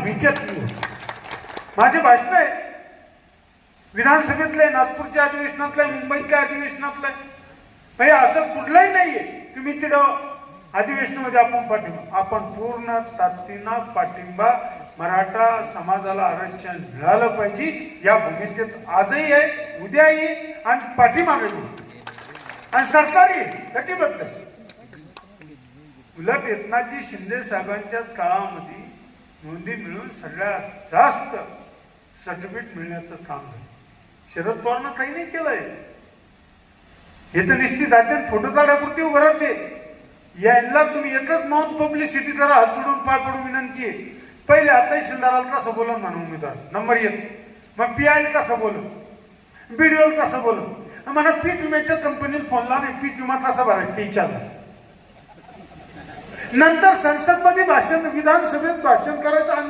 भूमिकेत माझे भाषण आहे विधानसभेतले नागपूरच्या अधिवेशनातलं मुंबईतल्या अधिवेशनातलं म्हणजे असं कुठलंही नाहीये. तुम्ही तिथं अधिवेशनामध्ये आपण पाठिंबा आपण पूर्ण ताकदीनं पाठिंबा मराठा समाजाला आरक्षण मिळालं पाहिजे या भूमिकेत आजही आहे उद्याही आहे आणि पाठीमागे आणि सरकारी कटिबद्ध. उलट एकनाथजी शिंदे साहेबांच्या काळामध्ये नोंदी मिळून सगळ्यात जास्त सर्टिफिकेट मिळण्याचं काम झालं. शरद पवारनं काही नाही केलंय. हे तर निश्चित जाते फोटो काढापुरती उभं राहते. यांना तुम्ही एकच नोंद पब्लिसिटी करा हात चुडून पाय पडून विनंती आहे. पहिले आता शिंदाराला कसं बोला म्हणून उमेदवार? नंबर एक. मग पी आय कसं डी ओला कसं बोलू म्हणा पीक विम्याच्या कंपनीला फोन लावून पीक विमा कसा भरायचा ते विचारलं. नंतर संसदमध्ये भाषण विधानसभेत भाषण करायचं आणि